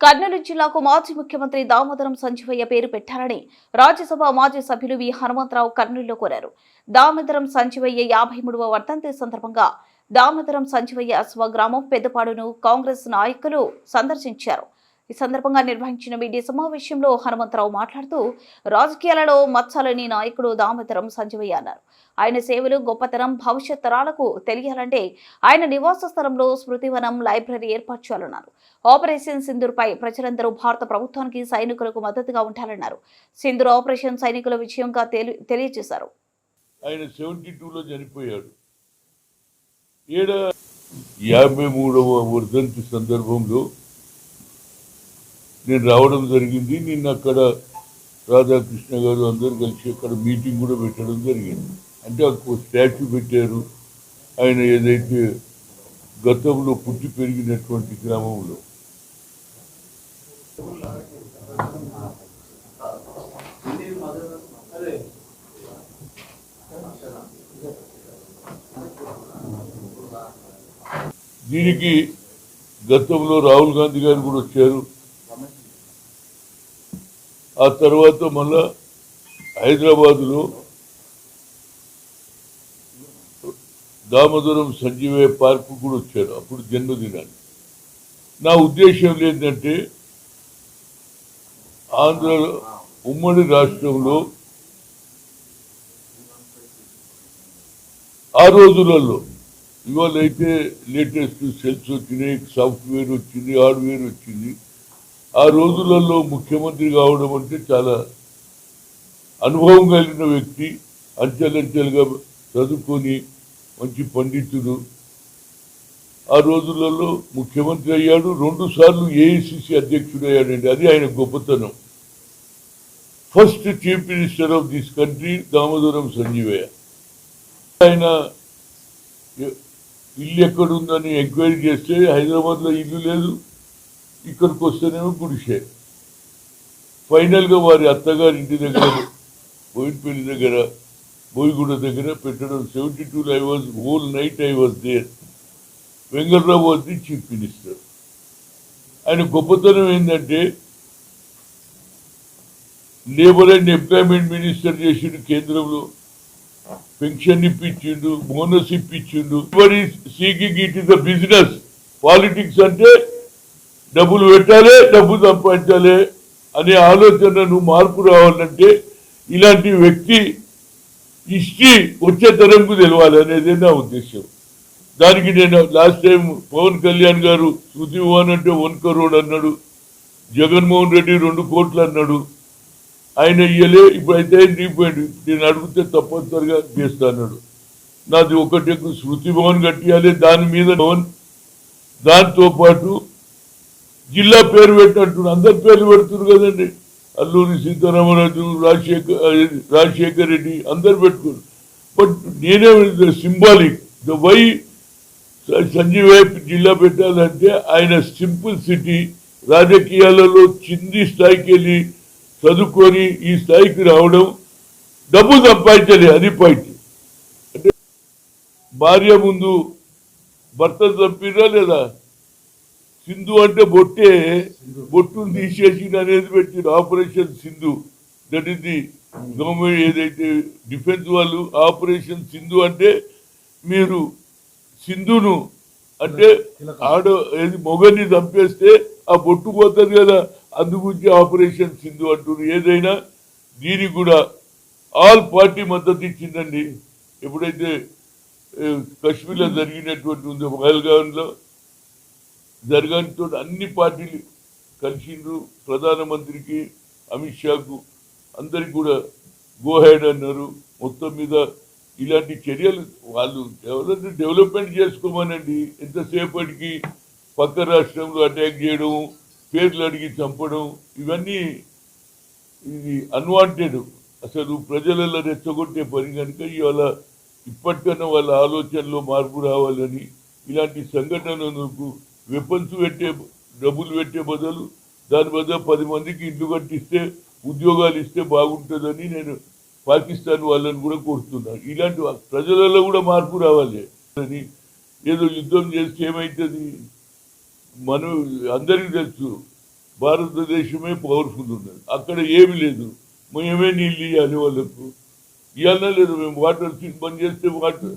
కర్నూలు జిల్లాకు మాజీ ముఖ్యమంత్రి దామోదరం సంజీవయ్య పేరు పెట్టాలని రాజ్యసభ మాజీ సభ్యులు వి. హనుమంతరావు కర్నూలులో కోరారు. దామోదరం సంజీవయ్య యాభై మూడవ వర్ధంతి సందర్భంగా దామోదరం సంజీవయ్య స్వగ్రామం పెద్దపాడును కాంగ్రెస్ నాయకులు సందర్శించారు. ఈ సందర్భంగా నిర్వహించిన మీడియా సమావేశంలో హనుమంతరావు మాట్లాడుతూ రాజకీయాలలో మచ్చలేని నాయకుడు దామోదరం సంజీవయ్య అన్నారు. ఆయన సేవలు గొప్పతనం భవిష్యత్ తరాలకు తెలియాలంటే ఆయన నివాస స్థలంలో స్మృతివనం లైబ్రరీ ఏర్పాటు చేయాలన్నారు. ఆపరేషన్ సింధూర్పై ప్రజలందరూ భారత ప్రభుత్వానికి సైనికులకు మద్దతుగా ఉంటారన్నారు సింధూర్ ఆపరేషన్ సైనికుల విజయంగా తెలియజేశారు. ఆయన సెవెంటీ టూలో చనిపోయాడు. ఏడా యాభై మూడవ వర్ధంతి సందర్భంలో నేను రావడం జరిగింది. నిన్న అక్కడ రాధాకృష్ణ గారు అందరూ కలిసి అక్కడ మీటింగ్ కూడా పెట్టడం జరిగింది. అంటే అక్కడ స్టాచ్యూ పెట్టారు. ఆయన ఏదైతే గతంలో పుట్టి పెరిగినటువంటి గ్రామంలో. దీనికి గతంలో రాహుల్ గాంధీ గారు కూడా వచ్చారు. ఆ తర్వాత మళ్ళా హైదరాబాదులో దామోదరం సంజీవయ్య పార్క్ కూడా వచ్చారు. అప్పుడు జన్మదినాన్ని. నా ఉద్దేశం ఏంటంటే ఆంధ్రలో ఉమ్మడి రాష్ట్రంలో ఆ రోజులలో ఇవాళ అయితే లేటెస్ట్ సెల్స్ వచ్చినాయి సాఫ్ట్వేర్ వచ్చింది హార్డ్వేర్ వచ్చింది. ఆ రోజులలో ముఖ్యమంత్రి కావడం అంటే చాలా అనుభవం కలిగిన వ్యక్తి అంచెలంచెలుగా చదువుకొని మంచి పండితుడు. ఆ రోజులలో ముఖ్యమంత్రి అయ్యాడు రెండు సార్లు ఏఐసిసి అధ్యక్షుడు అయ్యాడండి అది ఆయన గొప్పతనం. First chief minister of this country Damodaram Sanjivayya. ఆయన ఇల్లు ఎక్కడుందని ఎంక్వైరీ చేస్తే హైదరాబాద్లో ఇల్లు లేదు. ఇక్కడికి వస్తేనేమో గుడిసే. ఫైనల్గా వారి అత్తగారి ఇంటి దగ్గర బోయిన్పల్లి దగ్గర బోయిగూడ దగ్గర పెట్టడం. Seventy two I was whole night I was there Venkatrao వచ్చి చీఫ్ మినిస్టర్ ఆయన గొప్పతనం ఏంటంటే లేబర్ అండ్ ఎంప్లాయ్మెంట్ మినిస్టర్ చేసిండు కేంద్రంలో. పెన్షన్ ఇప్పించిండు bonus ఇప్పించిండు. Seeking it is the business politics అంటే డబ్బులు పెట్టాలి డబ్బు సంపాదించాలి అనే ఆలోచనను మార్పు రావాలంటే ఇలాంటి వ్యక్తి హిస్టరీ వచ్చే తరంకు తెలవాలి అనేది నా ఉద్దేశం. దానికి నేను లాస్ట్ టైం పవన్ కళ్యాణ్ గారు శృతి భవన్ అంటే వన్ కరోడ్ అన్నాడు జగన్మోహన్ రెడ్డి రెండు కోట్లు అన్నాడు. ఆయన ఇయ్యలే ఇప్పుడైతే దిగిపోయాడు. నేను అడిగితే తప్పనిసరిగా చేస్తా అన్నాడు. నాది ఒకటి శృతి భవన్ కట్టియాలి దాని మీద భవన్ దాంతో పాటు జిల్లా పేరు పెట్టినట్టు అందరి పేర్లు పెడుతున్నారు కదండి. అల్లూరి సీతారామరాజు రాజశేఖర్ రాజశేఖర్ రెడ్డి అందరు పెట్టుకున్నారు. బట్ నేనే సింబాలిక్. ద వై సంజీవ్ జిల్లా పెట్టాలంటే ఆయన సింపుల్ సిటీ రాజకీయాలలో చింది స్థాయికి వెళ్ళి చదువుకొని ఈ స్థాయికి రావడం డబ్బు సంపాదించాలి అది పాయింట్ అంటే భార్య ముందు భర్త తప్పిరా లేదా? సింధు అంటే బొట్టే. బొట్టును తీసేసి అనేది పెట్టిన operation Sindhu. That is the government ఏదైతే డిఫెన్స్ వాళ్ళు ఆపరేషన్ సింధు అంటే మీరు సింధును అంటే ఆడ ఏది మొగని చంపేస్తే ఆ బొట్టు పోతుంది కదా. అందుగురించి ఆపరేషన్ సింధు అంటున్నారు ఏదైనా దీనికి కూడా ఆల్ పార్టీ మద్దతు ఇచ్చిందండి. ఎప్పుడైతే కశ్మీర్లో జరిగినటువంటి ఉందో పహల్గాన్లో జరగడంతో అన్ని పార్టీలు కలిసిండ్రు. ప్రధానమంత్రికి అమిత్ షాకు అందరికి కూడా గోహెడ్ అన్నారు. మొత్తం మీద ఇలాంటి చర్యలు వాళ్ళు డెవలప్ డెవలప్మెంట్ చేసుకోమనండి ఎంతసేపటికి పక్క రాష్ట్రంలో అటాక్ చేయడం పేర్లు అడిగి చంపడం ఇవన్నీ ఇది అన్వాంటెడ్ అసలు ప్రజలలో రెచ్చగొట్టే పని కనుక ఇవాళ ఇప్పటికన్నా వాళ్ళ ఆలోచనలో మార్పు రావాలని ఇలాంటి సంఘటనలకు వెపన్స్ పెట్టే డబ్బులు పెట్టే బదులు దాని బదులు పది మందికి ఇల్లు కట్టిస్తే ఉద్యోగాలు ఇస్తే బాగుంటుందని నేను పాకిస్తాన్ వాళ్ళని కూడా కోరుతున్నాను. ఇలాంటి ప్రజలలో కూడా మార్పు రావాలి అని ఏదో యుద్ధం చేస్తే ఏమవుతుంది మనం అందరికీ తెలుసు భారతదేశమే పవర్ఫుల్ ఉన్నది. అక్కడ ఏమి లేదు. మేమే నీళ్ళు ఇవ్వాలి వాళ్ళకు. ఇవ్వాలన్నా లేదు మేము వాటర్ బంద్ చేస్తే వాటర్